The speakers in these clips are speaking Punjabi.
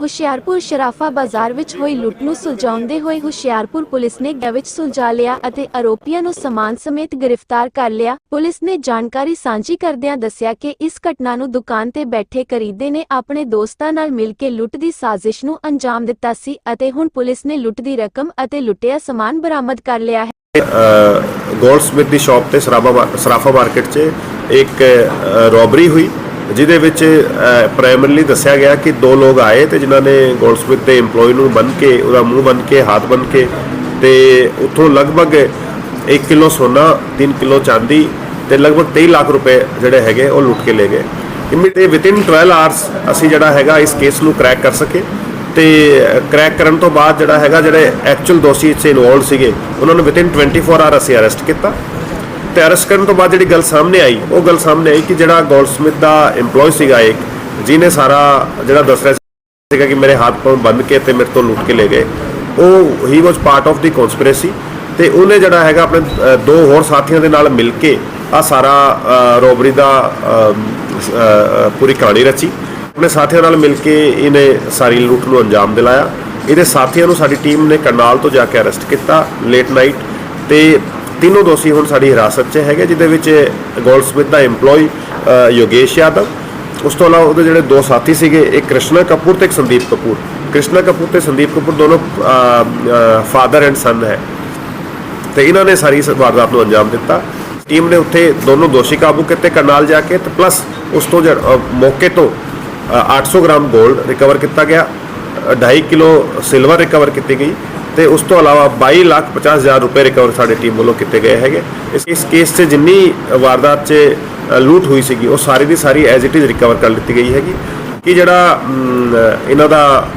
ਹੁਸ਼ਿਆਰਪੁਰ ਸ਼ਰਾਫਾ ਬਾਜ਼ਾਰ ਵਿੱਚ ਹੋਈ ਲੁੱਟ ਨੂੰ ਸੁਲਝਾਉਂਦੇ ਹੋਏ ਹੁਸ਼ਿਆਰਪੁਰ ਪੁਲਿਸ ਨੇ ਗੇ ਸੁਲਝਾ ਲਿਆ ਅਤੇ ਆਰੋਪੀਆਂ ਨੂੰ ਸਮਾਨ ਸਮੇਤ ਗ੍ਰਿਫਤਾਰ ਕਰ ਲਿਆ। ਪੁਲਿਸ ਨੇ ਜਾਣਕਾਰੀ ਸਾਂਝੀ ਕਰਦਿਆਂ ਦੱਸਿਆ ਕਿ ਇਸ ਘਟਨਾ ਨੂੰ ਦੁਕਾਨ ਤੇ ਬੈਠੇ ਖਰੀਦੇ ਨੇ ਆਪਣੇ ਦੋਸਤਾਂ ਨਾਲ ਮਿਲ ਕੇ ਲੁੱਟ ਦੀ ਸਾਜ਼ਿਸ਼ ਨੂੰ ਅੰਜਾਮ ਦਿੱਤਾ ਸੀ ਅਤੇ ਹੁਣ ਪੁਲਿਸ ਨੇ ਲੁੱਟ ਦੀ ਰਕਮ ਅਤੇ ਲੁੱਟਿਆ ਸਮਾਨ ਬਰਾਮਦ ਕਰ ਲਿਆ ਹੈ। ਗੋਲਡਸਮਿਥ ਦੀ ਸ਼ਾਪ ਤੇ ਸਰਾਫਾ ਮਾਰਕੀਟ 'ਚ ਇੱਕ ਰੋਬਰੀ ਹੋਈ। ਜਿਹਦੇ ਵਿੱਚ ਪ੍ਰਾਇਮਰੀਲੀ ਦੱਸਿਆ ਗਿਆ ਕਿ ਦੋ ਲੋਕ ਆਏ ਤੇ ਜਿਨ੍ਹਾਂ ਨੇ ਗੋਲਡਸਮਿਥ ਦੇ EMPLOYE ਨੂੰ ਬੰਨ ਕੇ, ਉਹਦਾ ਮੂੰਹ ਬੰਨ ਕੇ, ਹੱਥ ਬੰਨ ਕੇ ਤੇ ਉੱਥੋਂ ਲਗਭਗ 1 ਕਿਲੋ ਸੋਨਾ 3 ਕਿਲੋ ਚਾਂਦੀ ਤੇ ਲਗਭਗ 23 ਲੱਖ ਰੁਪਏ ਜਿਹੜੇ ਹੈਗੇ ਉਹ ਲੁੱਟ ਕੇ ਲੈ ਗਏ। ਇਮੀਡੀਏਟਲੀ ਵਿਦਿਨ 12 ਆਵਰਸ ਅਸੀਂ ਜਿਹੜਾ ਹੈਗਾ ਇਸ ਕੇਸ ਨੂੰ ਕ੍ਰੈਕ ਕਰ ਸਕੇ ਤੇ ਕ੍ਰੈਕ ਕਰਨ ਤੋਂ ਬਾਅਦ ਜਿਹੜਾ ਹੈਗਾ, ਜਿਹੜੇ ਐਕਚੁਅਲ ਦੋਸ਼ੀ, ਇਸ 'ਚ ਇਨਵੋਲਡ ਸੀਗੇ, ਉਹਨਾਂ ਨੂੰ ਵਿਦਿਨ 24 ਆਵਰ ਅਸੀਂ ਅਰੈਸਟ ਕੀਤਾ। ਤੇ ਅਰੈਸਟ ਕਰਨ ਤੋਂ ਬਾਅਦ ਜਿਹੜੀ ਗੱਲ ਸਾਹਮਣੇ ਆਈ, ਉਹ ਗੱਲ ਸਾਹਮਣੇ ਆਈ ਕਿ ਜਿਹੜਾ ਗੋਲਡਸਮਿਥ ਦਾ EMPLOYE ਸੀਗਾ ਇੱਕ, ਜਿਹਨੇ ਸਾਰਾ ਜਿਹੜਾ ਦੱਸ ਰਿਹਾ ਸੀਗਾ ਕਿ ਮੇਰੇ ਹੱਥ ਪਾਉਂ ਬੰਦ ਕੇ ਤੇ ਮੇਰੇ ਤੋਂ ਲੁੱਟ ਕੇ ਲੈ ਗਏ, ਉਹ ਹੀ was part of the conspiracy ਤੇ ਉਹਨੇ ਜਿਹੜਾ ਹੈਗਾ ਆਪਣੇ ਦੋ ਹੋਰ ਸਾਥੀਆਂ ਦੇ ਨਾਲ ਮਿਲ ਕੇ ਆ ਸਾਰਾ ਰੋਬਰੀ ਦਾ ਪੂਰੀ ਕਹਾਣੀ ਰਚੀ। ਆਪਣੇ ਸਾਥੀਆਂ ਨਾਲ ਮਿਲ ਕੇ ਇਹਨੇ ਸਾਰੀ ਲੁੱਟ ਨੂੰ ਅੰਜਾਮ ਦਿਲਾਇਆ। ਇਹਦੇ ਸਾਥੀਆਂ ਨੂੰ ਸਾਡੀ ਟੀਮ ਨੇ ਕਰਨਾਲ ਤੋਂ ਜਾ ਕੇ ਅਰੈਸਟ ਕੀਤਾ ਲੇਟ ਨਾਈਟ ਤੇ ਤਿੰਨੋਂ ਦੋਸ਼ੀ ਹੁਣ ਸਾਡੀ ਹਿਰਾਸਤ 'ਚ ਹੈਗੇ ਜਿਹਦੇ ਵਿੱਚ ਗੋਲਡਸਮਿਥ ਦਾ EMPLOYE ਯੋਗੇਸ਼ ਯਾਦਵ। ਉਸ ਤੋਂ ਇਲਾਵਾ ਉਹਦੇ ਜਿਹੜੇ ਦੋ ਸਾਥੀ ਸੀਗੇ ਇੱਕ ਕ੍ਰਿਸ਼ਨਾ ਕਪੂਰ ਤੇ ਇੱਕ ਸੰਦੀਪ ਕਪੂਰ। ਕ੍ਰਿਸ਼ਨਾ ਕਪੂਰ ਤੇ ਸੰਦੀਪ ਕਪੂਰ ਦੋਨੋਂ ਫਾਦਰ ਐਂਡ ਸਨ ਹੈ। ਤੇ ਇਹਨਾਂ ਨੇ ਸਾਰੀ ਵਾਰਦਾਤ ਨੂੰ ਅੰਜਾਮ ਦਿੱਤਾ। ਟੀਮ ਨੇ ਉੱਥੇ ਦੋਨੋਂ ਦੋਸ਼ੀ ਕਾਬੂ ਕੀਤੇ ਕਰਨਾਲ ਜਾ ਕੇ ਤੇ ਪਲੱਸ ਉਸ ਤੋਂ ਜਿਹੜਾ, ਮੌਕੇ ਤੋਂ ਅ, 800 ਗ੍ਰਾਮ 골ਡ ਰਿਕਵਰ ਕੀਤਾ ਗਿਆ। 2.5 ਕਿਲੋ ਸਿਲਵਰ ਰਿਕਵਰ ਕੀਤੀ ਗਈ। ਤੇ ਉਸ ਤੋਂ ਇਲਾਵਾ 22 ਲੱਖ 50 ਹਜ਼ਾਰ ਰੁਪਏ ਰਿਕਵਰ ਸਾਡੀ ਟੀਮ ਵੱਲੋਂ ਕੀਤੇ ਗਏ ਹੈਗੇ। ਇਸ ਕੇਸ 'ਚ ਜਿੰਨੀ ਵਾਰਦਾਤ 'ਚ ਲੂਟ ਹੋਈ ਸੀਗੀ, ਉਹ ਸਾਰੀ ਦੀ ਸਾਰੀ ਐਜ਼ ਇਟ ਇਜ਼ ਰਿਕਵਰ ਕਰ ਲਿੱਤੀ ਗਈ ਹੈਗੀ। ਕਿ ਜਿਹੜਾ ਇਹਨਾਂ ਦਾ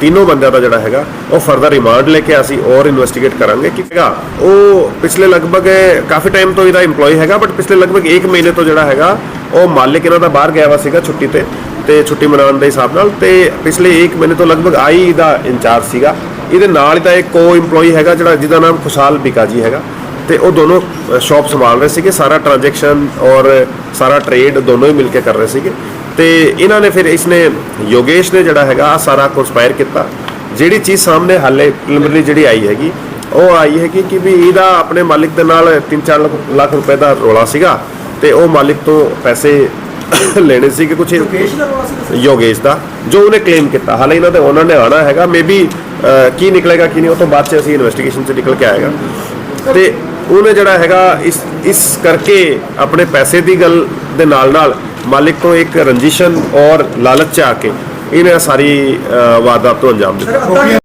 ਤਿੰਨੋਂ ਬੰਦਿਆਂ ਦਾ ਜਿਹੜਾ ਹੈਗਾ, ਉਹ ਫਰਦਰ ਰਿਮਾਂਡ ਲੈ ਕੇ ਅਸੀਂ ਔਰ ਇਨਵੈਸਟੀਗੇਟ ਕਰਾਂਗੇ। ਕਿ ਹੈਗਾ, ਉਹ ਪਿਛਲੇ ਲਗਭਗ ਕਾਫੀ ਟਾਈਮ ਤੋਂ ਇਹਦਾ EMPLOYE ਹੈਗਾ ਬਟ ਪਿਛਲੇ ਲਗਭਗ 1 ਮਹੀਨੇ ਤੋਂ ਜਿਹੜਾ ਹੈਗਾ, ਉਹ ਮਾਲਿਕ ਇਹਨਾਂ ਦਾ ਬਾਹਰ ਗਿਆ ਵਾ ਸੀਗਾ ਛੁੱਟੀ ਤੇ। ਤੇ ਛੁੱਟੀ ਮਨਾਉਣ ਦੇ ਹਿਸਾਬ ਨਾਲ ਤੇ ਪਿਛਲੇ 1 ਮਹੀਨੇ ਤੋਂ ਲਗਭਗ ਆਈ ਦਾ ਇੰਚਾਰਜ ਸੀਗਾ। ਇਹਦੇ ਨਾਲ ਹੀ ਤਾਂ ਇੱਕ ਕੋ EMPLOYE ਹੈਗਾ ਜਿਹੜਾ ਜਿਹਦਾ ਨਾਮ ਖੁਸ਼ਹਾਲ ਬਿਕਾ ਜੀ ਹੈਗਾ। ਤੇ ਉਹ ਦੋਨੋਂ ਸ਼ਾਪ ਸੰਭਾਲ ਰਹੇ ਸੀਗੇ। ਸਾਰਾ ਟ੍ਰਾਂਜੈਕਸ਼ਨ ਔਰ ਸਾਰਾ ਟ੍ਰੇਡ ਦੋਨੋਂ ਹੀ ਮਿਲ ਕੇ ਕਰ ਰਹੇ ਸੀਗੇ। ਤੇ ਇਹਨਾਂ ਨੇ ਫਿਰ ਇਸਨੇ ਯੋਗੇਸ਼ ਨੇ ਜਿਹੜਾ ਹੈਗਾ ਸਾਰਾ ਕੰਸਪਾਇਰ ਕੀਤਾ। ਜਿਹੜੀ ਚੀਜ਼ ਸਾਹਮਣੇ ਹਾਲੇ ਪ੍ਰੀਲਿਮਿਨਰੀ ਜਿਹੜੀ ਆਈ ਹੈਗੀ, ਉਹ ਆਈ ਹੈਗੀ ਕਿ ਵੀ ਇਹਦਾ ਆਪਣੇ ਮਾਲਿਕ ਦੇ ਨਾਲ 3-4 ਲੱਖ ਰੁਪਏ ਦਾ ਰੋਲਾ ਸੀਗਾ। ਤੇ ਉਹ ਮਾਲਿਕ ਤੋਂ ਪੈਸੇ ਲੈਣੇ ਸੀਗੇ ਕੁਝ ਯੋਗੇਸ਼ ਦਾ ਰੌਲਾ ਸੀ ਯੋਗੇਸ਼ ਦਾ ਜੋ ਉਹਨੇ ਕਲੇਮ ਕੀਤਾ। ਹਾਲੇ ਇਹਨਾਂ ਦੇ ਉਹਨਾਂ ਨੇ ਆਣਾ ਹੈਗਾ ਮੇਬੀ ਕੀ ਨਿਕਲੇਗਾ ਕੀ ਨਹੀਂ ਉਹ ਤੋਂ ਬਾਅਦ ਚ ਅਸੀਂ ਇਨਵੈਸਟੀਗੇਸ਼ਨ ਚ ਨਿਕਲ ਕੇ ਆਏਗਾ। ਤੇ ਉਹਨੇ ਜਿਹੜਾ ਹੈਗਾ ਇਸ ਇਸ ਕਰਕੇ ਆਪਣੇ ਪੈਸੇ ਦੀ ਗੱਲ ਦੇ ਨਾਲ ਨਾਲ ਮਾਲਿਕ ਤੋਂ ਇੱਕ ਰੰਜਿਸ਼ਨ ਔਰ ਲਾਲਚ ਚ ਆ ਕੇ ਇਹਨੇ ਸਾਰੀ ਵਾਰਦਾਤ ਤੋਂ ਅੰਜਾਮ ਦਿੱਤਾ।